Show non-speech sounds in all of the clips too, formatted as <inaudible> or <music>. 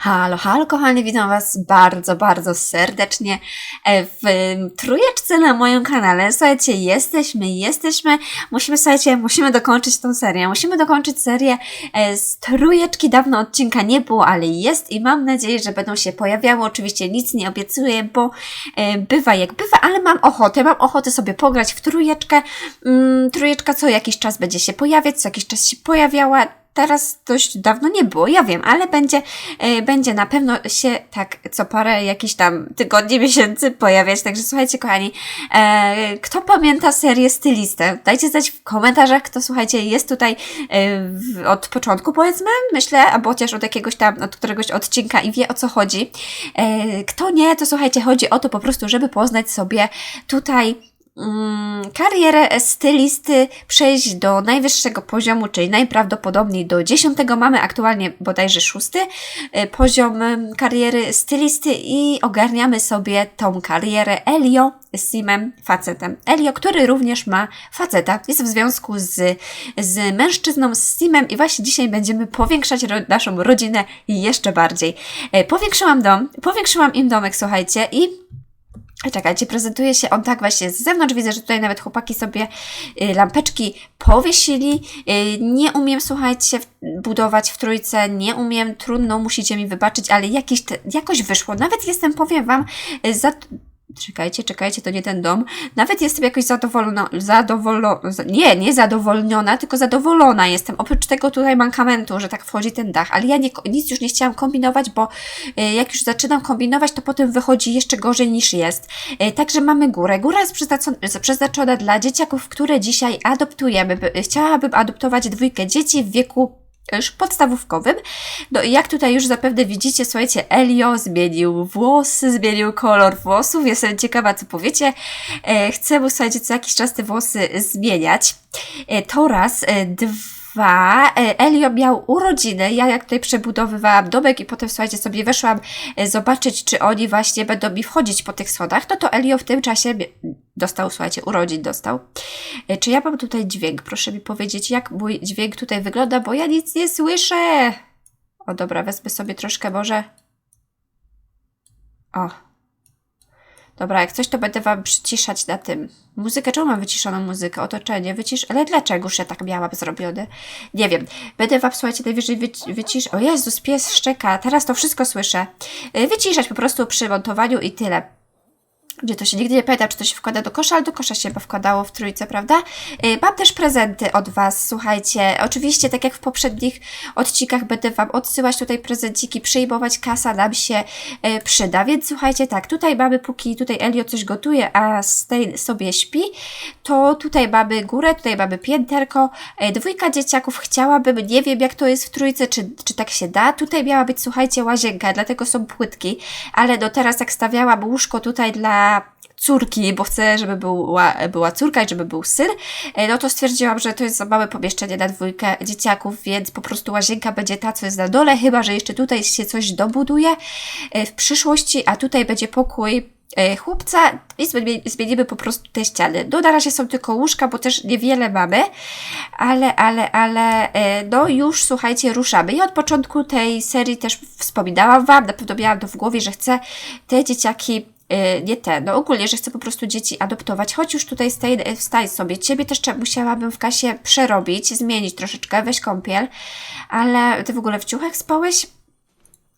Halo, halo kochani, witam Was bardzo, bardzo serdecznie e, w trójeczce na moim kanale. Słuchajcie, jesteśmy, jesteśmy, musimy, słuchajcie, musimy dokończyć tą serię. Musimy dokończyć serię e, z trójeczki. Dawno odcinka nie było, ale jest i mam nadzieję, że będą się pojawiały. Oczywiście nic nie obiecuję, bo e, bywa jak bywa, ale mam ochotę, mam ochotę sobie pograć w trójeczkę. Mm, trójeczka co jakiś czas będzie się pojawiać, co jakiś czas się pojawiała teraz dość dawno nie było, ja wiem, ale będzie, e, będzie na pewno się tak co parę jakichś tam tygodni, <laughs> miesięcy pojawiać. Także słuchajcie, kochani, e, kto pamięta serię Stylistę? Dajcie znać w komentarzach, kto słuchajcie, jest tutaj e, od początku, powiedzmy, myślę, albo chociaż od jakiegoś tam, od któregoś odcinka i wie o co chodzi. Kto nie, to słuchajcie, chodzi o to po prostu, żeby poznać sobie tutaj karierę stylisty przejść do najwyższego poziomu, czyli najprawdopodobniej do dziesiątego. Mamy aktualnie bodajże szósty y, poziom y, kariery stylisty i ogarniamy sobie tą karierę Elio z Simem, facetem. Elio, który również ma faceta, jest w związku z, z mężczyzną, z Simem i właśnie dzisiaj będziemy powiększać ro naszą rodzinę jeszcze bardziej. Y, powiększyłam dom, powiększyłam im domek, słuchajcie, i Czekajcie, prezentuje się on tak właśnie z zewnątrz. Widzę, że tutaj nawet chłopaki sobie y, lampeczki powiesili. Y, nie umiem, słuchajcie, budować w trójce, nie umiem, trudno, musicie mi wybaczyć, ale jakiś te, jakoś wyszło. Nawet jestem, powiem Wam, y, za, Czekajcie, czekajcie, to nie ten dom. Nawet jestem jakoś zadowolona, zadowolona, nie, nie zadowolniona, tylko zadowolona jestem. Oprócz tego tutaj mankamentu, że tak wchodzi ten dach, ale ja nie, nic już nie chciałam kombinować, bo e, jak już zaczynam kombinować, to potem wychodzi jeszcze gorzej niż jest. E, także mamy górę. Góra jest przeznaczona dla dzieciaków, które dzisiaj adoptujemy. Chciałabym adoptować dwójkę dzieci w wieku podstawówkowym. No i jak tutaj już zapewne widzicie, słuchajcie, Elio zmienił włosy, zmienił kolor włosów. Jestem ciekawa, co powiecie. E, chcę mu, słuchajcie, co jakiś czas te włosy zmieniać. E, to raz. E, dwa dwa, Elio miał urodziny, ja jak tutaj przebudowywałam domek i potem, słuchajcie, sobie weszłam zobaczyć, czy oni właśnie będą mi wchodzić po tych schodach, no to Elio w tym czasie dostał, słuchajcie, urodzin dostał. E, czy ja mam tutaj dźwięk? Proszę mi powiedzieć, jak mój dźwięk tutaj wygląda, bo ja nic nie słyszę. O dobra, wezmę sobie troszkę może... O, Dobra, jak coś, to będę Wam przyciszać na tym. Muzykę, czemu mam wyciszoną muzykę? Otoczenie, wycisz... Ale dlaczegoż ja tak miałam zrobione? Nie wiem. Będę Wam, słuchajcie, najwyżej wyci wycisz... O Jezus, pies szczeka. Teraz to wszystko słyszę. Y, wyciszać po prostu przy montowaniu i tyle gdzie to się nigdy nie pamięta, czy to się wkłada do kosza, ale do kosza się chyba wkładało w trójce, prawda? Y, mam też prezenty od Was, słuchajcie. Oczywiście, tak jak w poprzednich odcinkach, będę Wam odsyłać tutaj prezenciki, przyjmować, kasa nam się y, przyda. Więc słuchajcie, tak, tutaj mamy, póki tutaj Elio coś gotuje, a Stein sobie śpi, to tutaj mamy górę, tutaj mamy pięterko, y, dwójka dzieciaków. Chciałabym, nie wiem jak to jest w trójce, czy, czy tak się da. Tutaj miała być, słuchajcie, łazienka, dlatego są płytki, ale do teraz jak stawiałam łóżko tutaj dla córki, bo chcę, żeby była, była córka i żeby był syn, e, no to stwierdziłam, że to jest za małe pomieszczenie na dwójkę dzieciaków, więc po prostu łazienka będzie ta, co jest na dole, chyba, że jeszcze tutaj się coś dobuduje e, w przyszłości, a tutaj będzie pokój e, chłopca i zmienimy po prostu te ściany. No na razie są tylko łóżka, bo też niewiele mamy, ale, ale, ale no już słuchajcie, ruszamy. I od początku tej serii też wspominałam Wam, na pewno miałam to w głowie, że chcę te dzieciaki nie te, no ogólnie, że chcę po prostu dzieci adoptować, choć już tutaj staj, sobie. Ciebie też musiałabym w kasie przerobić, zmienić troszeczkę, weź kąpiel, ale Ty w ogóle w ciuchach spałeś?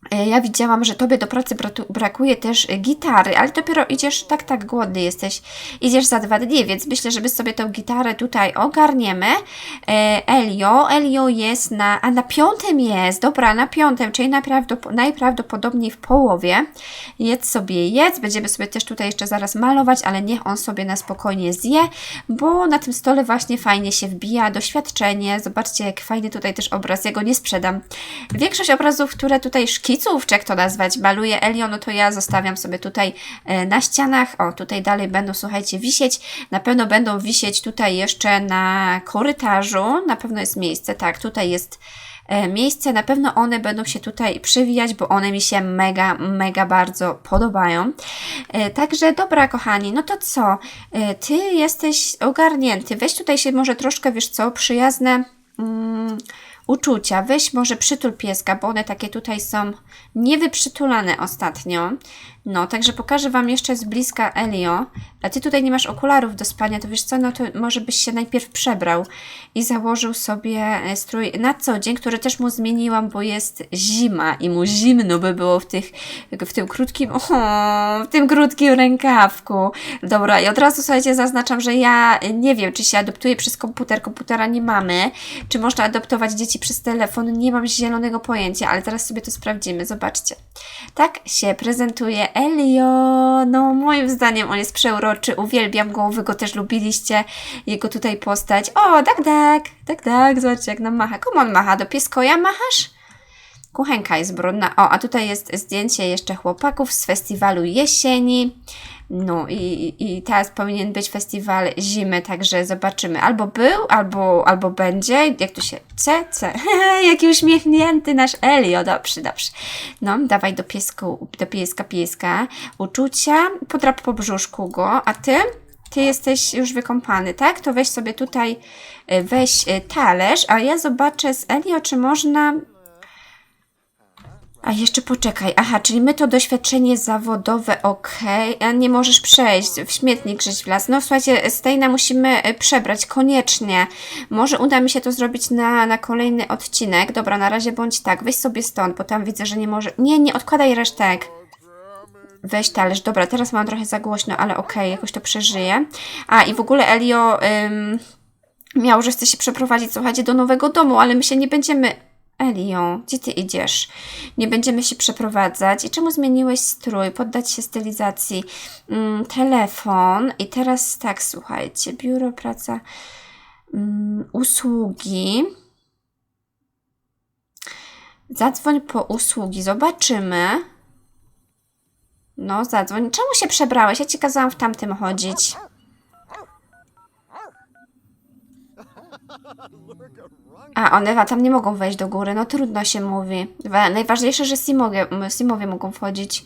E, ja widziałam, że tobie do pracy brakuje też gitary, ale dopiero idziesz, tak, tak, głodny jesteś, idziesz za dwa dni, więc myślę, że my sobie tą gitarę tutaj ogarniemy. E, Elio, Elio jest na, a na piątym jest, dobra, na piątym, czyli najprawdop najprawdopodobniej w połowie. Jedz sobie, jedz, będziemy sobie też tutaj jeszcze zaraz malować, ale niech on sobie na spokojnie zje, bo na tym stole właśnie fajnie się wbija doświadczenie, zobaczcie jak fajny tutaj też obraz, ja nie sprzedam. Większość obrazów, które tutaj szkic szkiców, czy jak to nazwać, maluje Elio, no to ja zostawiam sobie tutaj e, na ścianach. O, tutaj dalej będą, słuchajcie, wisieć. Na pewno będą wisieć tutaj jeszcze na korytarzu. Na pewno jest miejsce, tak, tutaj jest e, miejsce. Na pewno one będą się tutaj przewijać, bo one mi się mega, mega bardzo podobają. E, także dobra, kochani, no to co? Ty jesteś ogarnięty. Weź tutaj się może troszkę, wiesz co, przyjazne mm, uczucia. Weź może przytul pieska, bo one takie tutaj są niewyprzytulane ostatnio. No, także pokażę Wam jeszcze z bliska Elio. A Ty tutaj nie masz okularów do spania, to wiesz co, no to może byś się najpierw przebrał i założył sobie e, strój na co dzień, który też mu zmieniłam, bo jest zima i mu zimno by było w, tych, w tym krótkim, <laughs> o, w tym krótkim rękawku. Dobra, i od razu słuchajcie, zaznaczam, że ja nie wiem, czy się adoptuje przez komputer, komputera nie mamy, czy można adoptować dzieci przez telefon, nie mam zielonego pojęcia, ale teraz sobie to sprawdzimy, zobaczcie. Tak się prezentuje Elio. No, moim zdaniem on jest przeuroczy, uwielbiam go, wy go też lubiliście, jego tutaj postać. O, tak, tak, tak, tak, zobaczcie jak nam macha. Komu on macha? Do pieskoja machasz? Kuchenka jest brudna. O, a tutaj jest zdjęcie jeszcze chłopaków z festiwalu jesieni. No i, i teraz powinien być festiwal zimy, także zobaczymy. Albo był, albo, albo będzie. Jak tu się... C, C. <laughs> Jaki uśmiechnięty nasz Elio. Dobrze, dobrze. No, dawaj do, piesku, do pieska, pieska. Uczucia. Podrap po brzuszku go. A ty? Ty jesteś już wykąpany, tak? To weź sobie tutaj, y, weź y, talerz, a ja zobaczę z Elio, czy można a jeszcze poczekaj. Aha, czyli my to doświadczenie zawodowe, okej. A nie możesz przejść w śmietnik żeś wlazł. No słuchajcie, Stejna musimy e, przebrać koniecznie. Może uda mi się to zrobić na, na kolejny odcinek. Dobra, na razie bądź tak. Weź sobie stąd, bo tam widzę, że nie może... Nie, nie odkładaj resztek. Weź talerz. Dobra, teraz mam trochę za głośno, ale okej, jakoś to przeżyję. A i w ogóle Elio ym, miał, że chce się przeprowadzić, słuchajcie, do nowego domu, ale my się nie będziemy Elio, gdzie ty idziesz? Nie będziemy się przeprowadzać. I czemu zmieniłeś strój? Poddać się stylizacji. Mm, telefon. I teraz tak, słuchajcie. Biuro, praca, mm, usługi. Zadzwoń po usługi. Zobaczymy. No, zadzwoń. Czemu się przebrałeś? Ja ci kazałam w tamtym chodzić. A, one wa- tam nie mogą wejść do góry, no trudno się mówi. Wa- Najważniejsze, że Simowie, m, Simowie mogą wchodzić.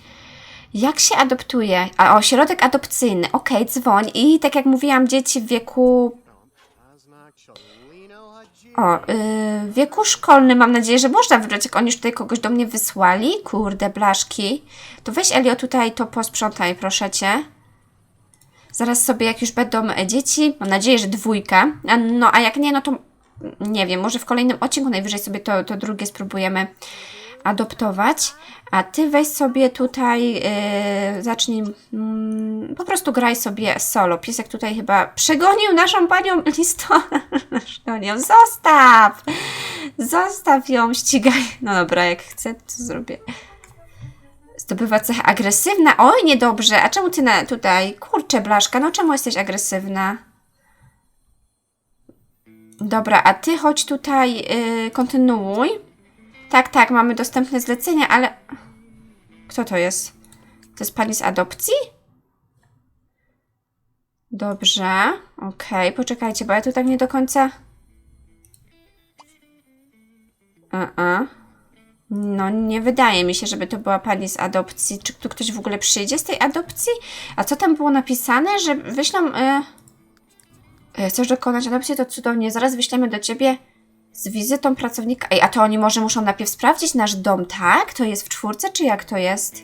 Jak się adoptuje? A, ośrodek adopcyjny. Okej, dzwoń. I tak jak mówiłam, dzieci w wieku... O, yy, w wieku szkolnym mam nadzieję, że można wybrać, jak oni już tutaj kogoś do mnie wysłali. Kurde, blaszki. To weź Elio tutaj to posprzątaj, proszę Cię. Zaraz sobie, jak już będą e, dzieci, mam nadzieję, że dwójka. No, a jak nie, no to nie wiem, może w kolejnym odcinku najwyżej sobie to, to drugie spróbujemy adoptować. A ty weź sobie tutaj, yy, zacznij, mm, po prostu graj sobie solo. Piesek tutaj chyba przegonił naszą panią <laughs> listonoszą. Zostaw! Zostaw ją, ścigaj. No dobra, jak chcę, to zrobię. Zdobywa cechę agresywna. Oj, niedobrze. A czemu ty na, tutaj? Kurczę, Blaszka, no czemu jesteś agresywna? Dobra, a ty chodź tutaj, yy, kontynuuj. Tak, tak, mamy dostępne zlecenia, ale... Kto to jest? To jest pani z adopcji? Dobrze, okej, poczekajcie, bo ja tu tak nie do końca... Uh-uh. No, nie wydaje mi się, żeby to była pani z adopcji. Czy tu ktoś w ogóle przyjdzie z tej adopcji? A co tam było napisane, że wyślą... Y... y, Chcesz dokonać adopcji? To cudownie. Zaraz wyślemy do ciebie z wizytą pracownika. Ej, a to oni może muszą najpierw sprawdzić nasz dom, tak? To jest w czwórce, czy jak to jest?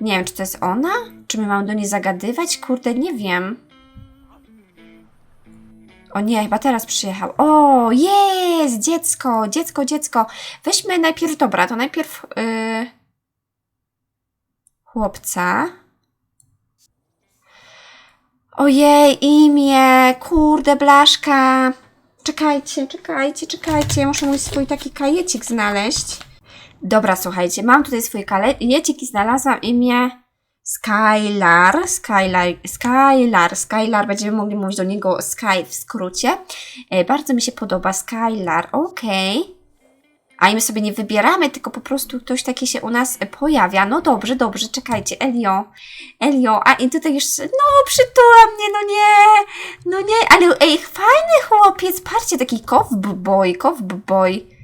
Nie wiem, czy to jest ona? Czy my mamy do niej zagadywać? Kurde, nie wiem. O nie, chyba teraz przyjechał. O, jest! Dziecko, dziecko, dziecko. Weźmy najpierw, dobra, to najpierw yy, chłopca. Ojej, imię, kurde, blaszka. Czekajcie, czekajcie, czekajcie. Muszę mój swój taki kajecik znaleźć. Dobra, słuchajcie, mam tutaj swój kajecik i znalazłam imię Skylar. Skylar, Skylar, Skylar. Będziemy mogli mówić do niego Sky w skrócie. E, bardzo mi się podoba Skylar, okej. A i my sobie nie wybieramy, tylko po prostu ktoś taki się u nas pojawia. No dobrze, dobrze, czekajcie. Elio, Elio, a i tutaj jeszcze, no przytula mnie, no nie, no nie, ale ej, fajny chłopiec, patrzcie, taki cowboy, cowboy.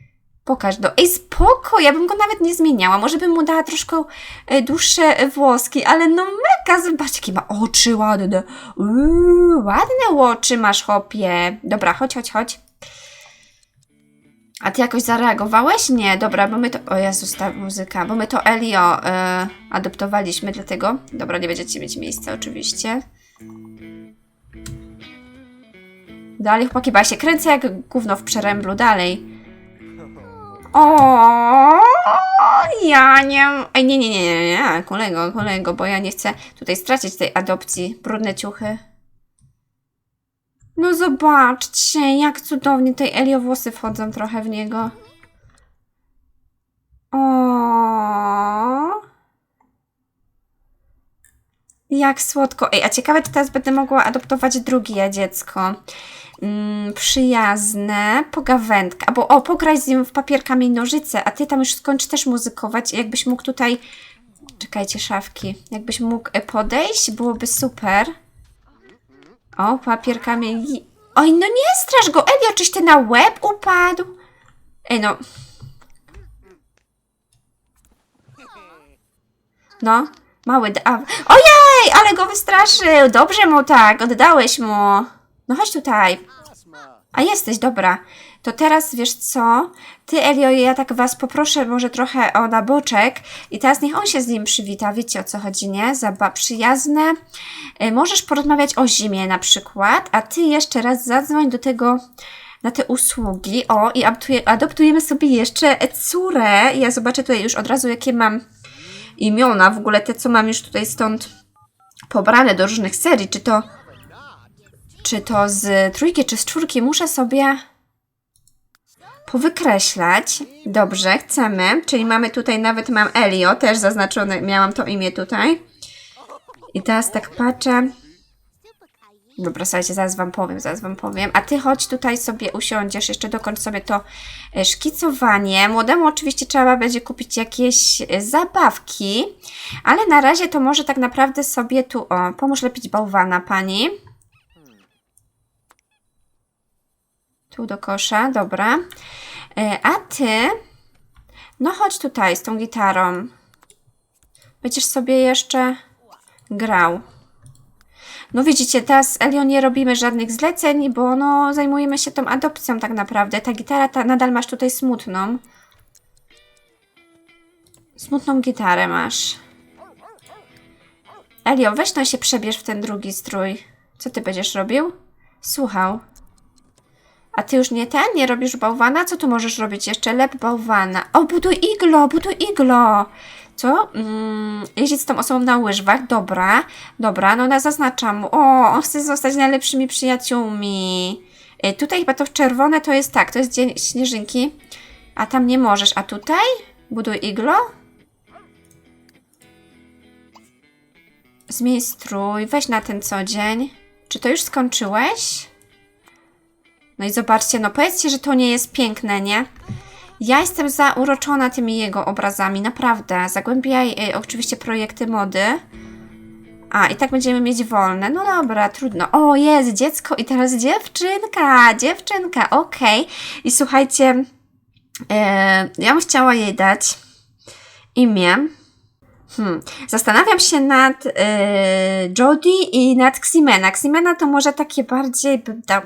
Pokaż do. Ej, spoko, ja bym go nawet nie zmieniała. Może bym mu dała troszkę e, dłuższe e, włoski, ale no mega, zobaczcie, jakie ma oczy ładne. Uuu, ładne oczy masz, chłopie. Dobra, chodź, chodź, chodź. A ty jakoś zareagowałeś? Nie, dobra, bo my to. O Jezus, ta muzyka, bo my to Elio e, adoptowaliśmy, dlatego. Dobra, nie będziecie mieć miejsca, oczywiście. Dalej, chłopaki, bo się kręcę jak gówno w przeręblu, dalej. O, ja nie. Ej, nie, nie, nie, nie, nie, kolego, kolego, bo ja nie chcę tutaj stracić tej adopcji. Brudne ciuchy. No zobaczcie, jak cudownie tej Elio włosy wchodzą trochę w niego. O. Jak słodko. Ej, a ciekawe, czy teraz będę mogła adoptować drugie dziecko. Mm, przyjazne, pogawędka. Albo o, pograj z nim w papier, kamień, nożyce, a ty tam już skończ też muzykować. Jakbyś mógł tutaj. Czekajcie, szafki. Jakbyś mógł e, podejść, byłoby super. O, papier, kamień. i- Oj, no nie straż go, Elio, czyś ty na łeb upadł? Ej, no. No, mały da... Ojej, ale go wystraszył. Dobrze mu tak, oddałeś mu. No chodź tutaj. A jesteś, dobra. To teraz wiesz co? Ty, Elio, ja tak was poproszę może trochę o naboczek i teraz niech on się z nim przywita. Wiecie o co chodzi, nie? Zaba przyjazne. Y, Możesz porozmawiać o zimie na przykład, a ty jeszcze raz zadzwoń do tego na te usługi. O, i adoptuje, adoptujemy sobie jeszcze córę. Ja zobaczę tutaj już od razu, jakie mam imiona. W ogóle te, co mam już tutaj stąd pobrane do różnych serii. Czy to, czy to z trójki, czy z czwórki. Muszę sobie powykreślać. Dobrze, chcemy. Czyli mamy tutaj, nawet mam Elio, też zaznaczone, miałam to imię tutaj. I teraz tak patrzę. Dobra, słuchajcie, zaraz wam powiem, zaraz wam powiem. A ty chodź tutaj sobie usiądziesz, jeszcze dokończ sobie to e, szkicowanie. Młodemu oczywiście trzeba będzie kupić jakieś e, zabawki, ale na razie to może tak naprawdę sobie tu, o, pomóż lepić bałwana pani. Tu do kosza, dobra. E, A ty, no chodź tutaj z tą gitarą. Będziesz sobie jeszcze grał. No widzicie, teraz Elio nie robimy żadnych zleceń, bo no zajmujemy się tą adopcją tak naprawdę. Ta gitara ta, nadal masz tutaj smutną. Smutną gitarę masz. Elio, weź no się przebierz w ten drugi strój. Co ty będziesz robił? Słuchał. A ty już nie ten? Nie robisz bałwana? Co tu możesz robić jeszcze? Lep bałwana. O, buduj iglo, buduj iglo. Co? Mm, jeździć z tą osobą na łyżwach. Dobra, dobra, no na zaznaczam. mu. O, on chce zostać najlepszymi przyjaciółmi. Y, tutaj chyba to w czerwone to jest tak, to jest dzień śnieżynki. A tam nie możesz. A tutaj? Buduj iglo? Zmień strój, weź na ten co dzień. Czy to już skończyłeś? No i zobaczcie, no powiedzcie, że to nie jest piękne, nie? Ja jestem zauroczona tymi jego obrazami, naprawdę. Zagłębiaj y, oczywiście projekty mody. A, i tak będziemy mieć wolne. No dobra, trudno. O, jest dziecko i teraz dziewczynka, dziewczynka, okej. I słuchajcie, e, ja bym chciała jej dać imię. Hmm. Zastanawiam się nad e, Jodie i nad Ximena. Ximena to może takie bardziej, dał,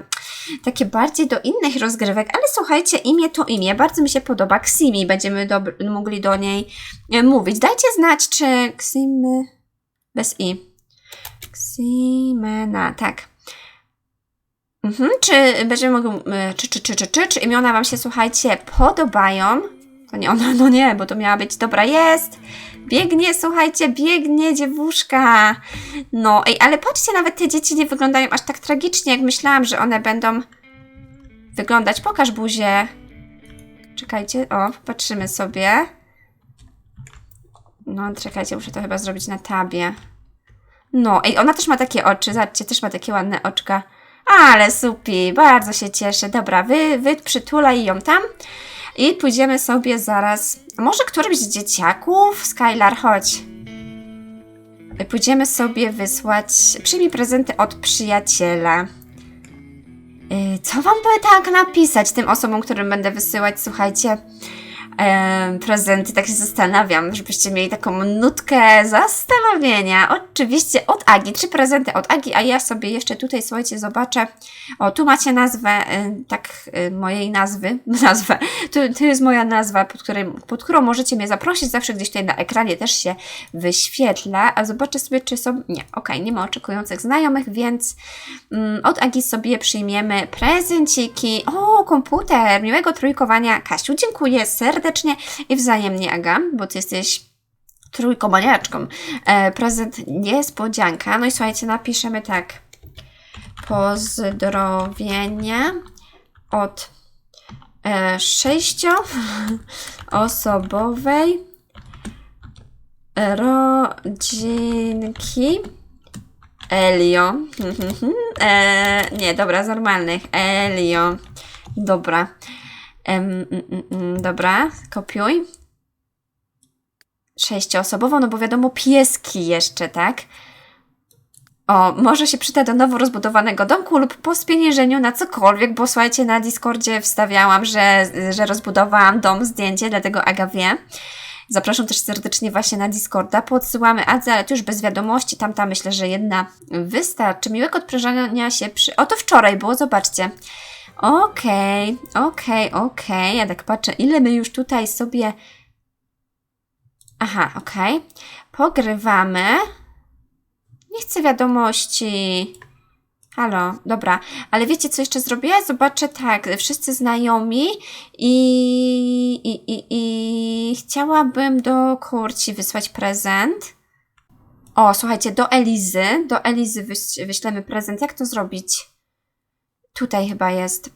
takie bardziej do innych rozgrywek, ale słuchajcie, imię to imię. Bardzo mi się podoba. Ksimi, będziemy dob- mogli do niej e, mówić. Dajcie znać, czy Ksimy... Bez i. Ximena, tak. Mhm, czy będziemy mogli, e, czy, czy, czy, czy, czy, czy imiona Wam się, słuchajcie, podobają? To nie ona, no nie, bo to miała być, dobra, jest! Biegnie, słuchajcie, biegnie dziewuszka. No, ej, ale patrzcie, nawet te dzieci nie wyglądają aż tak tragicznie, jak myślałam, że one będą wyglądać. Pokaż buzię. Czekajcie, o, patrzymy sobie. No, czekajcie, muszę to chyba zrobić na tabie. No, ej, ona też ma takie oczy, zobaczcie, też ma takie ładne oczka. Ale supi, bardzo się cieszę. Dobra, wy, wy przytulaj ją tam i pójdziemy sobie zaraz. Może którymś z dzieciaków? Skylar, chodź. Pójdziemy sobie wysłać. Przyjmij prezenty od przyjaciela. Yy, Co wam by tak napisać tym osobom, którym będę wysyłać? Słuchajcie. Prezenty, tak się zastanawiam, żebyście mieli taką nutkę zastanowienia. Oczywiście od Agi, trzy prezenty od Agi, a ja sobie jeszcze tutaj, słuchajcie, zobaczę. O, tu macie nazwę, e, tak, e, mojej nazwy, <laughs> nazwę. Tu, jest moja nazwa, pod, której, pod którą możecie mnie zaprosić. Zawsze gdzieś tutaj na ekranie też się wyświetla. A zobaczę sobie, czy są. Nie, okej, nie ma oczekujących znajomych, więc mm, od Agi sobie przyjmiemy prezenciki. O, komputer! Miłego trójkowania. Kasiu, dziękuję serdecznie i wzajemnie, Aga, bo ty jesteś trójkomaniaczką. E, prezent niespodzianka. No i słuchajcie, napiszemy tak. Pozdrowienia od e, sześcioosobowej rodzinki Elio. <laughs> e, nie, dobra, z normalnych. Elio. Dobra. Mm, dobra, kopiuj. Sześcioosobową, no bo wiadomo, pieski jeszcze, tak? O, może się przyda do nowo rozbudowanego domku lub po spieniężeniu na cokolwiek, bo słuchajcie, na Discordzie wstawiałam, że, że rozbudowałam dom, zdjęcie, dlatego Aga wie. Zapraszam też serdecznie właśnie na Discorda. Podsyłamy Adze, ale już bez wiadomości. Tamta myślę, że jedna wystarczy. Miłego odprężania się przy... O, to wczoraj było, zobaczcie. Okej, okej, okej. Ja tak patrzę, ile my już tutaj sobie... Aha, okej. Pogrywamy. Nie chcę wiadomości. Halo, dobra. Ale wiecie, co jeszcze zrobię? Zobaczę tak, wszyscy znajomi i, i, i, i chciałabym do Kurci wysłać prezent. O, słuchajcie, do Elizy. Do Elizy wyś, wyślemy prezent. Jak to zrobić? Tutaj chyba jest.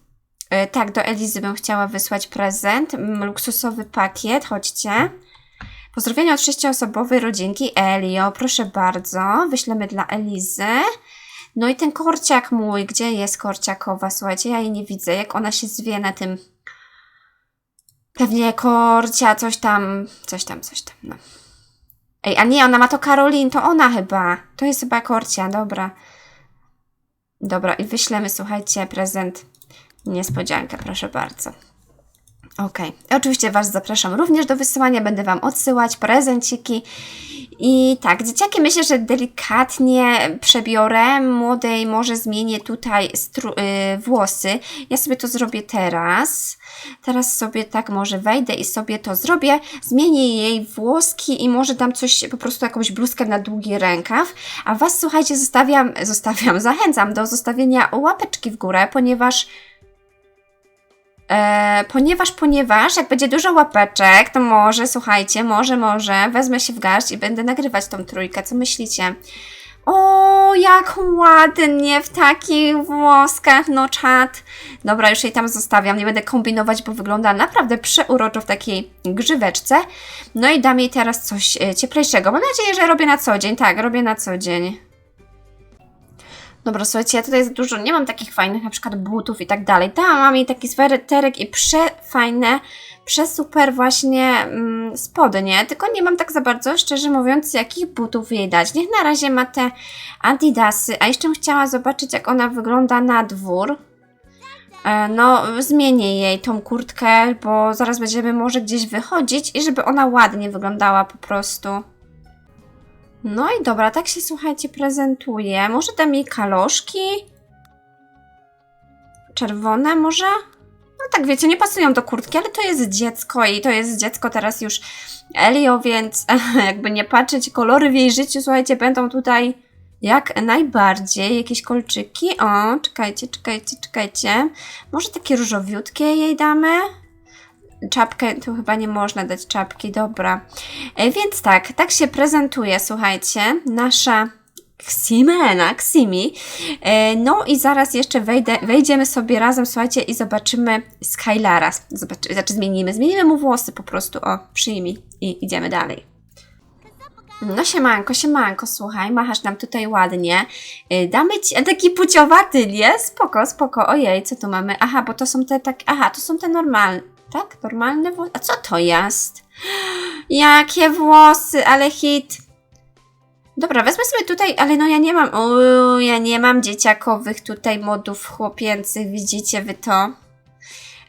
E, tak, do Elizy bym chciała wysłać prezent. Luksusowy pakiet, chodźcie. Pozdrowienia od sześcioosobowej rodzinki Elio, proszę bardzo. Wyślemy dla Elizy. No i ten korciak mój, gdzie jest korciakowa? Słuchajcie, ja jej nie widzę. Jak ona się zwie na tym. Pewnie korcia, coś tam, coś tam, coś tam. No. Ej, a nie, ona ma to Karolin, to ona chyba. To jest chyba korcia, dobra. Dobra, i wyślemy, słuchajcie, prezent. Niespodziankę, proszę bardzo. Okej. Oczywiście Was zapraszam również do wysyłania, będę Wam odsyłać prezenciki. I tak, dzieciaki myślę, że delikatnie przebiorę. Młodej może zmienię tutaj stru- y, włosy. Ja sobie to zrobię teraz. Teraz sobie tak może wejdę i sobie to zrobię. Zmienię jej włoski i może dam coś, po prostu jakąś bluzkę na długi rękaw. A Was, słuchajcie, zostawiam, zostawiam, zachęcam do zostawienia łapeczki w górę, ponieważ E, ponieważ, ponieważ jak będzie dużo łapeczek, to może, słuchajcie, może, może wezmę się w garść i będę nagrywać tą trójkę. Co myślicie? O, jak ładnie w takich włoskach, no czat. Dobra, już jej tam zostawiam, nie będę kombinować, bo wygląda naprawdę przeuroczo w takiej grzyweczce. No i dam jej teraz coś e, cieplejszego. Mam nadzieję, że robię na co dzień. Tak, robię na co dzień. Dobra, słuchajcie, ja tutaj za dużo nie mam takich fajnych na przykład butów i tak dalej. Tam mam jej taki sweterek i przefajne, przesuper właśnie mm, spodnie, tylko nie mam tak za bardzo, szczerze mówiąc, jakich butów jej dać. Niech na razie ma te adidasy, a jeszcze chciała zobaczyć, jak ona wygląda na dwór. E, No, zmienię jej tą kurtkę, bo zaraz będziemy może gdzieś wychodzić i żeby ona ładnie wyglądała po prostu. No i dobra, tak się słuchajcie prezentuje. Może dam jej kaloszki? Czerwone może? No tak wiecie, nie pasują do kurtki, ale to jest dziecko i to jest dziecko teraz już Elio, więc <laughs> jakby nie patrzeć, kolory w jej życiu, słuchajcie, będą tutaj jak najbardziej. Jakieś kolczyki. O, czekajcie, czekajcie, czekajcie. Może takie różowiutkie jej damy? Czapkę, tu chyba nie można dać czapki, dobra. E, więc tak, tak się prezentuje, słuchajcie, nasza Ximena, Ximi. E, no i zaraz jeszcze wejdę, wejdziemy sobie razem, słuchajcie, i zobaczymy Skylara. Zobaczy, znaczy zmienimy, zmienimy mu włosy po prostu, o, przyjmij i idziemy dalej. No siemanko, siemanko, słuchaj, machasz nam tutaj ładnie. Y, Damy ci taki puciowaty, nie? Spoko, spoko, ojej, co tu mamy? Aha, bo to są te tak, aha, to są te normalne, tak? Normalne włosy? A co to jest? Jakie włosy, ale hit. Dobra, wezmę sobie tutaj, ale no ja nie mam, uuu, ja nie mam dzieciakowych tutaj modów chłopięcych, widzicie wy to?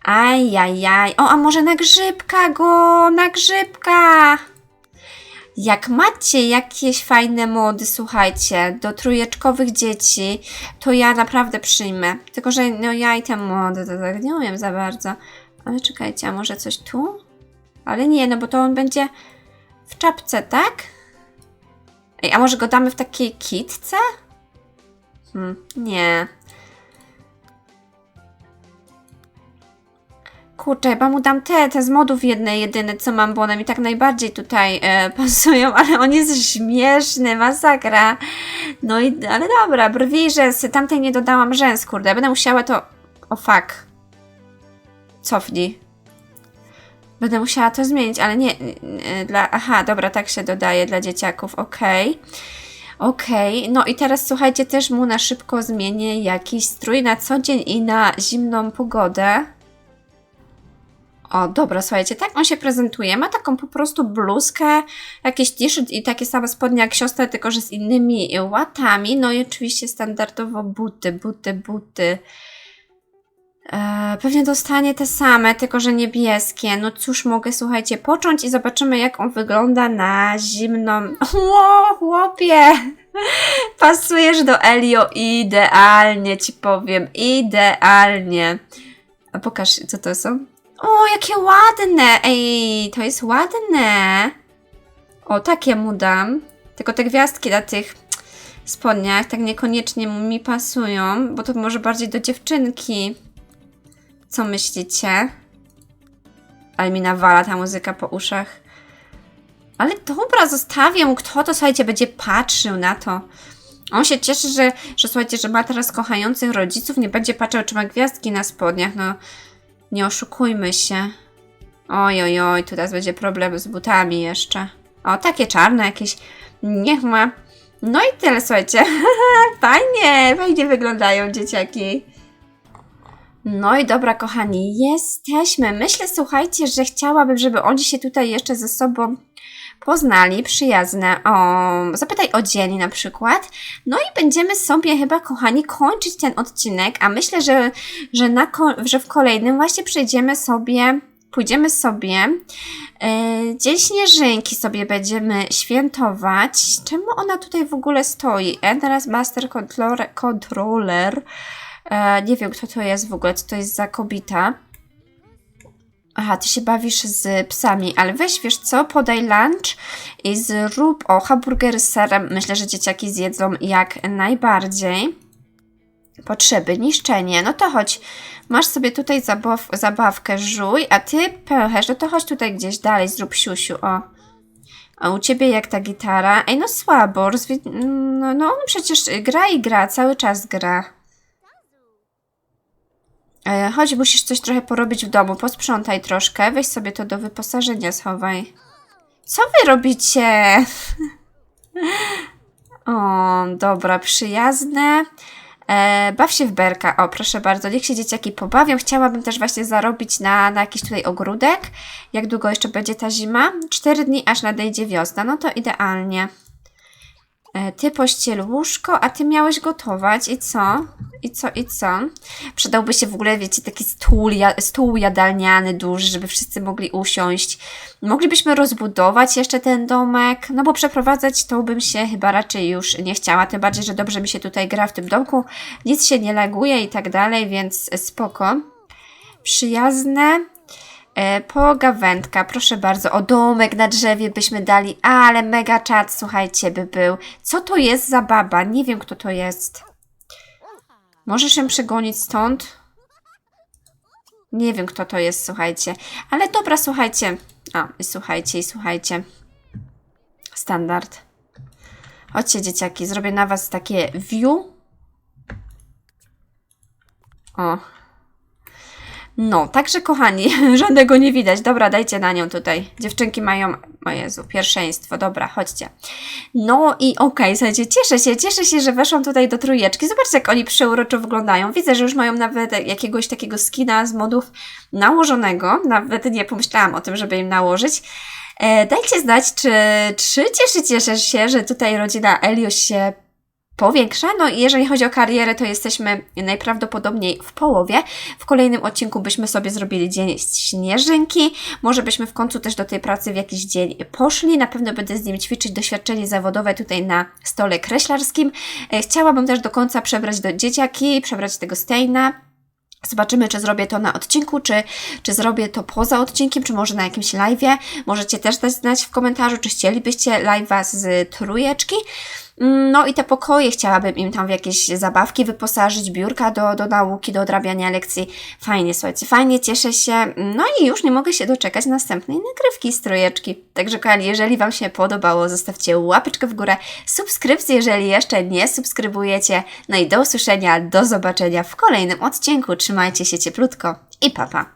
Ajajaj. O, a może na grzybka go, na grzybka. Jak macie jakieś fajne mody, słuchajcie, do trójeczkowych dzieci, to ja naprawdę przyjmę. Tylko, że no ja i te mody to tak nie umiem za bardzo. Ale czekajcie, a może coś tu? Ale nie, no bo to on będzie w czapce, tak? Ej, a może go damy w takiej kitce? Hmm, nie. Kurczę, chyba mu dam te, te z modów jedne, jedyne co mam, bo one mi tak najbardziej tutaj e, <laughs> pasują, ale on jest śmieszny, masakra. No i, ale dobra, brwi, rzęsy, tamtej nie dodałam rzęs, kurde, będę musiała to, o fuck. Cofnij. Będę musiała to zmienić, ale nie, dla, aha, dobra, tak się dodaje dla dzieciaków, okej. Okej, no i teraz słuchajcie, też mu na szybko zmienię jakiś strój na co dzień i na zimną pogodę. O, dobra, słuchajcie, tak on się prezentuje. Ma taką po prostu bluzkę, jakiś t-shirt i takie same spodnie jak siostra, tylko że z innymi łatami. No i oczywiście standardowo buty, buty, buty. Eee, pewnie dostanie te same, tylko że niebieskie. No cóż, mogę, słuchajcie, począć i zobaczymy, jak on wygląda na zimną. Ło, chłopie! <laughs> Pasujesz do Elio idealnie, ci powiem. Idealnie. A pokaż, co to są? O, jakie ładne! Ej, to jest ładne! O, takie mu dam. Tylko te gwiazdki na tych spodniach tak niekoniecznie mi pasują, bo to może bardziej do dziewczynki. Co myślicie? Ale mi nawala ta muzyka po uszach. Ale dobra, zostawię mu. Kto to, słuchajcie, będzie patrzył na to? On się cieszy, że, że słuchajcie, że ma teraz kochających rodziców, nie będzie patrzył, czy ma gwiazdki na spodniach. No, nie oszukujmy się. Oj, oj, oj, teraz będzie problem z butami jeszcze. O, takie czarne jakieś. Niech ma. No i tyle, słuchajcie. <laughs> fajnie, fajnie wyglądają dzieciaki. No i dobra, kochani, jesteśmy. Myślę, słuchajcie, że chciałabym, żeby oni się tutaj jeszcze ze sobą poznali, przyjazne. O, zapytaj o dzień na przykład. No i będziemy sobie chyba, kochani, kończyć ten odcinek, a myślę, że, że, na, że w kolejnym właśnie przejdziemy sobie, pójdziemy sobie, e, Dzień Śnieżynki sobie będziemy świętować. Czemu ona tutaj w ogóle stoi? Endless Master Controller, Controller. E, nie wiem, kto to jest w ogóle, co to jest za kobita. Aha, ty się bawisz z psami, ale weź, wiesz co, podaj lunch i zrób, o, hamburgery z serem. Myślę, że dzieciaki zjedzą jak najbardziej. Potrzeby, niszczenie. No to chodź, masz sobie tutaj zabaw zabawkę, żuj, a ty pełchesz, no to chodź tutaj gdzieś dalej, zrób siusiu, o. A u ciebie jak ta gitara? Ej, no słabo, no, no przecież gra i gra, cały czas gra. E, Chodź, musisz coś trochę porobić w domu. Posprzątaj troszkę. Weź sobie to do wyposażenia, schowaj. Co wy robicie? <laughs> o, dobra, przyjazne. E, baw się w berka. O, proszę bardzo, niech się dzieciaki pobawią. Chciałabym też właśnie zarobić na, na jakiś tutaj ogródek. Jak długo jeszcze będzie ta zima? Cztery dni, aż nadejdzie wiosna. No to idealnie. E, Ty pościel łóżko, a ty miałeś gotować i co? I co, i co? Przydałby się w ogóle, wiecie, taki stół, stół jadalniany duży, żeby wszyscy mogli usiąść. Moglibyśmy rozbudować jeszcze ten domek, no bo przeprowadzać to bym się chyba raczej już nie chciała, tym bardziej, że dobrze mi się tutaj gra w tym domku, nic się nie laguje i tak dalej, więc spoko. Przyjazne, Pogawędka, proszę bardzo, o domek na drzewie byśmy dali, ale mega czad, słuchajcie, by był. Co to jest za baba? Nie wiem, kto to jest. Możesz ją przegonić stąd? Nie wiem, kto to jest, słuchajcie. Ale dobra, słuchajcie. A, i słuchajcie, i słuchajcie. Standard. Chodźcie, dzieciaki, zrobię na was takie view. O, no, także kochani, <laughs> żadnego nie widać. Dobra, dajcie na nią tutaj. Dziewczynki mają, o Jezu, pierwszeństwo. Dobra, chodźcie. No i okej, okay, słuchajcie, cieszę się, cieszę się, że weszłam tutaj do trójeczki. Zobaczcie, jak oni przeuroczo wyglądają. Widzę, że już mają nawet jakiegoś takiego skina z modów nałożonego. Nawet nie pomyślałam o tym, żeby im nałożyć. E, dajcie znać, czy, czy cieszycie się, że tutaj rodzina Elios się powiększa. No i jeżeli chodzi o karierę, to jesteśmy najprawdopodobniej w połowie. W kolejnym odcinku byśmy sobie zrobili dzień śnieżynki. Może byśmy w końcu też do tej pracy w jakiś dzień poszli. Na pewno będę z nim ćwiczyć doświadczenie zawodowe tutaj na stole kreślarskim. E, Chciałabym też do końca przebrać do dzieciaki, przebrać tego Steina. Zobaczymy, czy zrobię to na odcinku, czy, czy zrobię to poza odcinkiem, czy może na jakimś live'ie. Możecie też dać znać w komentarzu, czy chcielibyście live'a z trójeczki. No i te pokoje chciałabym im tam w jakieś zabawki wyposażyć, biurka do, do nauki, do odrabiania lekcji. Fajnie, słuchajcie, fajnie, cieszę się. No i już nie mogę się doczekać następnej nagrywki z trójeczki. Także kochani, jeżeli Wam się podobało, zostawcie łapeczkę w górę, subskrypcję, jeżeli jeszcze nie subskrybujecie. No i do usłyszenia, do zobaczenia w kolejnym odcinku. Trzymajcie się cieplutko i papa. Pa.